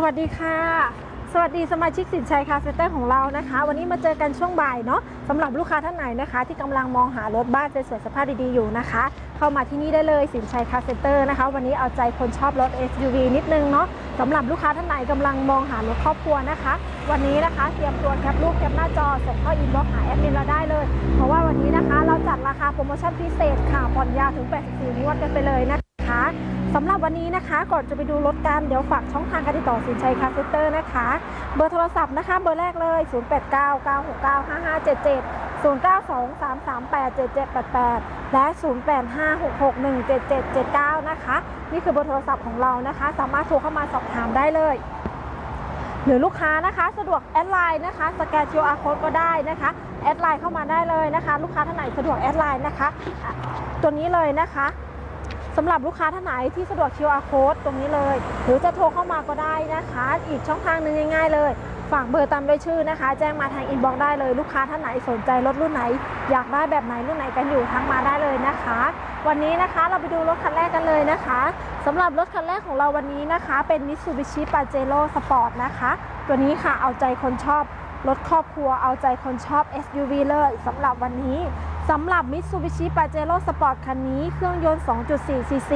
สวัสดีค่ะ สวัสดีสมาชิกสินชัยคาเซ็นเตอร์ของเรานะคะ วันนี้มาเจอกันช่วงบ่ายเนาะสำหรับลูกค้าท่านไหนนะคะ ที่กำลังมองหารถบ้านสวยๆสภาพดีๆอยู่นะคะ เข้ามาที่นี่ได้เลยสินชัยคาเซ็นเตอร์นะคะ วันนี้เอาใจคนชอบรถ SUV นิดนึงเนาะสำหรับลูกค้าท่านไหนกำลังมองหารถครอบครัวนะคะ วันนี้นะคะเตรียมตัวแคปรูปแคปหน้าจอส่งเข้าอินบ็อกซ์หาแอดมินเราได้เลย เพราะว่าวันนี้นะคะ เราจัดราคาโปรโมชั่นพิเศษค่ะผ่อนยาวถึง 84งวดกันไปเลยนะคะ สำหรับวันนี้นะคะ ก่อนจะไปดูรถกันเดี๋ยวฝากช่องทางการติดต่อสินชัยคาเซ็นเตอร์นะคะ เบอร์โทรศัพท์นะคะ เบอร์แรกเลย 0899695577 0923387788 และ 0856617779 นะคะ นี่คือเบอร์โทรศัพท์ของเรานะคะ สามารถโทรเข้ามาสอบถามได้เลยหรือลูกค้านะคะสะดวกแอดไลน์นะคะสแกน QR code ก็ได้นะคะแอดไลน์เข้ามาได้เลยนะคะ ลูกค้าท่านไหนสะดวกแอดไลน์นะคะ ตัวนี้เลยนะคะ สำหรับลูกค้าท่านไหนที่สะดวก QR code ตรงนี้เลย หรือจะโทรเข้ามาก็ได้นะคะ อีกช่องทางหนึ่งง่ายๆเลยฝากเบอร์ตามด้วยชื่อนะคะ แจ้งมาทางอินบ็อกซ์ได้เลยลูกค้าท่านไหนสนใจรถรุ่นไหน อยากได้แบบไหนรุ่นไหนกันอยู่ทักมาได้เลยนะคะ วันนี้นะคะเราไปดูรถคันแรกกันเลยนะคะสำหรับรถคันแรกของเราวันนี้นะคะ เป็น Mitsubishi Pajero Sport นะคะ ตัวนี้ค่ะเอาใจคนชอบ รถครอบครัวเอาใจคนชอบ SUV เลยสำหรับวันนี้สำหรับ Mitsubishi Pajero Sport คันนี้เครื่องยนต์ 2.4 cc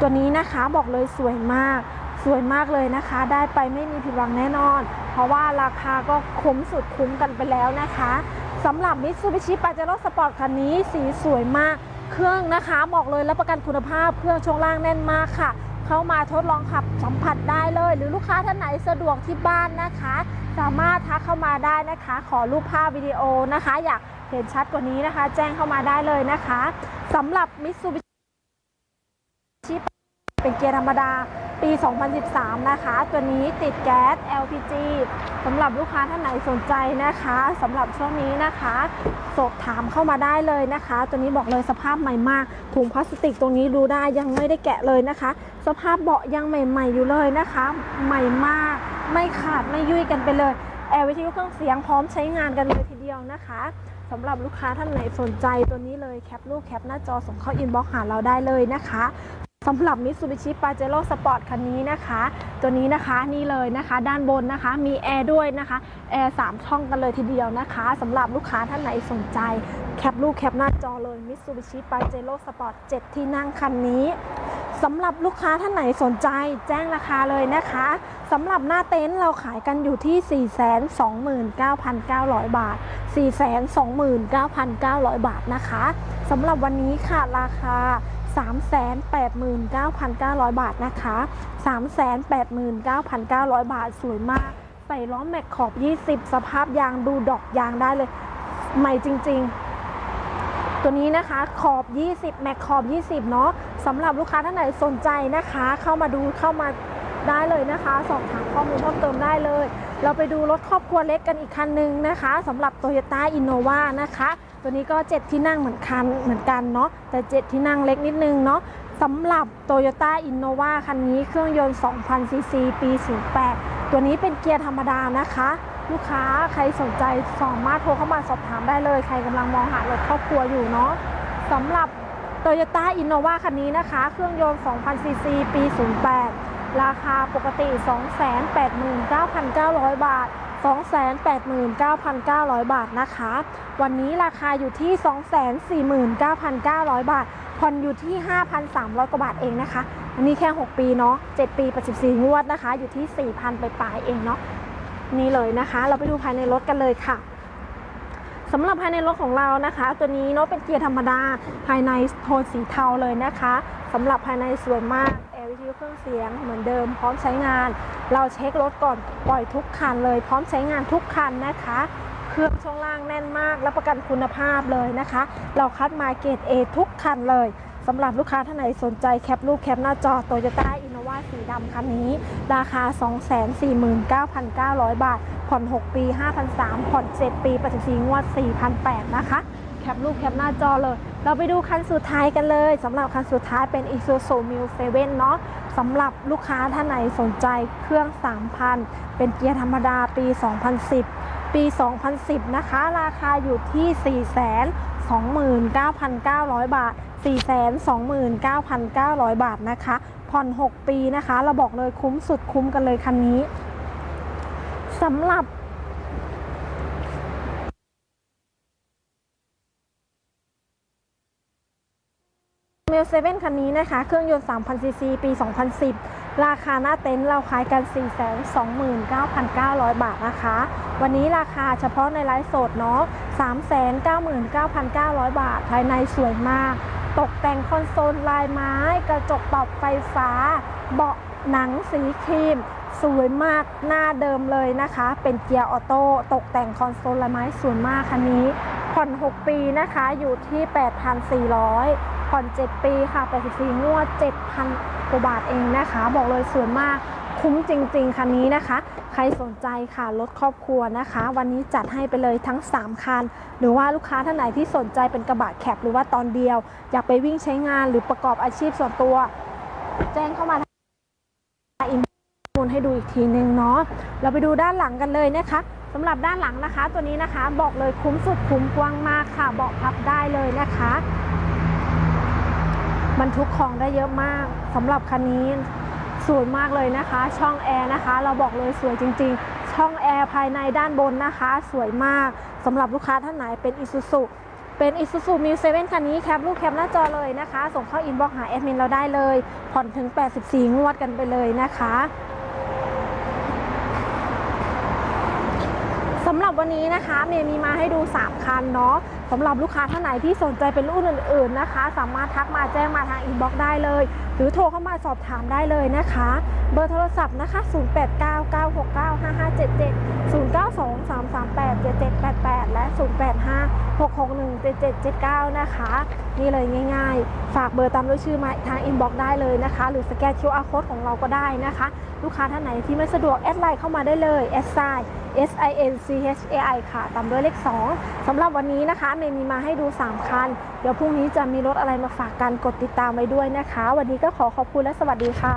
ตัวนี้นะคะบอกเลยสวยมาก สวยมากเลยนะคะ ได้ไปไม่มีผิดหวังแน่นอน เพราะว่าราคาก็คุ้มสุดคุ้มกันไปแล้วนะคะสำหรับ Mitsubishi Pajero Sport คันนี้สีสวยมาก เครื่องนะคะบอกเลยรับประกันคุณภาพ เครื่องช่วงล่างแน่นมากค่ะ เข้ามาทดลองขับสัมผัสได้เลย หรือลูกค้าท่านไหนสะดวกที่บ้านนะคะ สามารถทักเข้ามาได้นะคะ ขอรูปภาพวิดีโอนะคะ อยากเห็นชัดกว่านี้นะคะ แจ้งเข้ามาได้เลยนะคะสำหรับ Mitsubishi เป็นเกียร์ธรรมดาปี 2013 นะคะ ตัวนี้ติดแก๊ส LPG สำหรับลูกค้าท่านไหนสนใจนะคะสำหรับช่วงนี้นะคะ สอบถามเข้ามาได้เลยนะคะ ตัวนี้บอกเลยสภาพใหม่มาก ถุงพลาสติกตรงนี้ดูได้ยังไม่ได้แกะเลยนะคะ สภาพเบาะยังใหม่ ๆ อยู่เลยนะคะ ใหม่มาก ไม่ขาดไม่ยุ่ยกันไปเลยแอร์วิทยุเครื่องเสียงพร้อมใช้งานกันเลยทีเดียวนะคะสำหรับลูกค้าท่านไหนสนใจตัวนี้เลยแคปรูปแคปหน้าจอส่งเข้าอินบ็อกซ์หาเราได้เลยนะคะสำหรับ Mitsubishi Pajero Sport คันนี้นะคะ ตัวนี้นะคะนี่เลยนะคะ ด้านบนนะคะ มีแอร์ด้วยนะคะแอร์สามช่องกันเลยทีเดียวนะคะสำหรับลูกค้าท่านไหนสนใจ แคปรูปแคปหน้าจอเลย Mitsubishi Pajero Sport 7 ที่นั่งคันนี้ สำหรับลูกค้าท่านไหนสนใจแจ้งราคาเลยนะคะสำหรับหน้าเต็นท์เราขายกันอยู่ที่ 429,900 บาท 429,900 บาทนะคะสำหรับวันนี้ค่ะราคา 389,900 บาทนะคะ 389,900 บาทสวยมาก ใส่ล้อแม็กขอบ 20 สภาพยางดูดอกยางได้เลย ใหม่จริง ๆ ตัวนี้นะคะขอบ 20 แม็กขอบ 20 เนาะสำหรับลูกค้าท่านไหนสนใจนะคะ เข้ามาดูเข้ามาได้เลยนะคะ สอบถามข้อมูลเพิ่มเติมได้เลย เราไปดูรถครอบครัวเล็กกันอีกคันหนึ่งนะคะสำหรับ Toyota Innova นะคะ ตัวนี้ก็ 7 ที่นั่งเหมือนกันเหมือนกันเนาะแต่ 7 ที่นั่งเล็กนิดนึงเนาะสำหรับ Toyota Innova คันนี้เครื่องยนต์ 2,000ซีซีปี 08 ตัวนี้เป็นเกียร์ธรรมดานะคะ ลูกค้าใครสนใจสามารถโทรเข้ามาสอบถามได้เลย ใครกำลังมองหารถครอบครัวอยู่เนาะสำหรับ Toyota Innova คันนี้นะคะ เครื่องยนต์2,000ซีซีปี 08 ราคาปกติ 289,900 บาท 289,900 บาทนะคะ วันนี้ราคาอยู่ที่ 249,900 บาท ผ่อนอยู่ที่ 5,300 กว่าบาทเองนะคะ อันนี้แค่ 6 ปีเนาะ 7 ปี84งวดนะคะ อยู่ที่ 4,000 ไปปลายเองเนาะ นี่เลยนะคะ เราไปดูภายในรถกันเลยค่ะสำหรับภายในรถของเรานะคะ ตัวนี้เนาะเป็นเกียร์ธรรมดา ภายในโทนสีเทาเลยนะคะสำหรับภายในสวยมาก ทยุเครื่องเสียงเหมือนเดิมพร้อมใช้งาน เราเช็ครถก่อนปล่อยทุกคันเลยพร้อมใช้งานทุกคันนะคะ เครื่องช่วงล่างแน่นมากรับประกันคุณภาพเลยนะคะ เราคัดมาเกรด A ทุกคันเลยสำหรับลูกค้าท่านไหนสนใจแคปรูปแคปหน้าจอ Toyota Innova สีดำคันนี้ ราคา 249,900 บาท ผ่อน 6 ปี 5,300ผ่อน 7 ปี 84 งวด 4,800 นะคะ ปรูปแคปหน้าจอเลย เราไปดูคันสุดท้ายกันเลยสำหรับคันสุดท้ายเป็น Isuzu Mu 7 เนาะสำหรับลูกค้าท่านไหนสนใจเครื่อง 3,000 เป็นเกียร์ธรรมดาปี 2010 ปี 2010 นะคะ ราคาอยู่ที่ 429,900 บาท 429,900 บาทนะคะ ผ่อน 6 ปีนะคะ เราบอกเลยคุ้มสุดคุ้มกันเลยคันนี้สำหรับ เมลเซเว่นคันนี้นะคะ เครื่องยนต์ 3,000 ซีซี ปี 2010 ราคาหน้าเต็นท์เราขายกัน 429,900 บาทนะคะ วันนี้ราคาเฉพาะในไลฟ์สดเนาะ 399,900 บาท ภายในสวยมาก ตกแต่งคอนโซลลายไม้ กระจกปรับไฟฟ้า เบาะหนังสีครีม สวยมากหน้าเดิมเลยนะคะ เป็นเกียร์ออโต้ ตกแต่งคอนโซลลายไม้สวยมากคันนี้ ผ่อน 6 ปีนะคะอยู่ที่ 8,400 ผ่อน 7 ปีค่ะ 84 งวด 7,000กว่าบาทเองนะคะ บอกเลยสวยมากคุ้มจริง ๆ คันนี้นะคะ ใครสนใจค่ะรถครอบครัวนะคะ วันนี้จัดให้ไปเลยทั้ง 3 คัน หรือว่าลูกค้าท่านไหนที่สนใจเป็นกระบะแคปหรือว่าตอนเดียว อยากไปวิ่งใช้งานหรือประกอบอาชีพส่วนตัว แจ้งเข้ามาอินมูลให้ดูอีกทีนึงเนาะเราไปดูด้านหลังกันเลยนะคะ สำหรับด้านหลังนะคะ ตัวนี้นะคะบอกเลยคุ้มสุดคุ้มกว้างมากค่ะเบาะพับได้เลยนะคะบรรทุกของได้เยอะมากสำหรับคันนี้สวยมากเลยนะคะ ช่องแอร์นะคะ เราบอกเลยสวยจริง ๆ ช่องแอร์ภายในด้านบนนะคะ สวยมากสำหรับลูกค้าท่านไหนเป็นอิซูซุเป็นอิซูซุมิวเซเว่นคันนี้แคปรูปแคปหน้าจอเลยนะคะ ส่งเข้าอินบ็อกซ์หาแอดมินเราได้เลย ผ่อนถึง 84 งวดกันไปเลยนะคะ สำหรับวันนี้นะคะ เมย์มีมาให้ดู 3 คันเนาะสำหรับลูกค้าท่านไหนที่สนใจเป็นรุ่นอื่น ๆนะคะ สามารถทักมาแจ้งมาทางอินบ็อกซ์ได้เลย หรือโทรเข้ามาสอบถามได้เลยนะคะ เบอร์โทรศัพท์นะคะ 0899695577 0923387788 และ 085 06617779 นะคะ นี่เลยง่าย ๆ ฝากเบอร์ตามด้วยชื่อมาทางอินบ็อกซ์ได้เลยนะคะ หรือสแกน QR code ของเราก็ได้นะคะ ลูกค้าท่านไหนที่ไม่สะดวกแอดไลน์เข้ามาได้เลยแอดไซ S I N C H A I ค่ะ ตามด้วยเลข 2สำหรับวันนี้นะคะเมย์มีมาให้ดู 3 คัน เดี๋ยวพรุ่งนี้จะมีรถอะไรมาฝากกันกดติดตามไว้ด้วยนะคะ วันนี้ก็ขอขอบคุณและสวัสดีค่ะ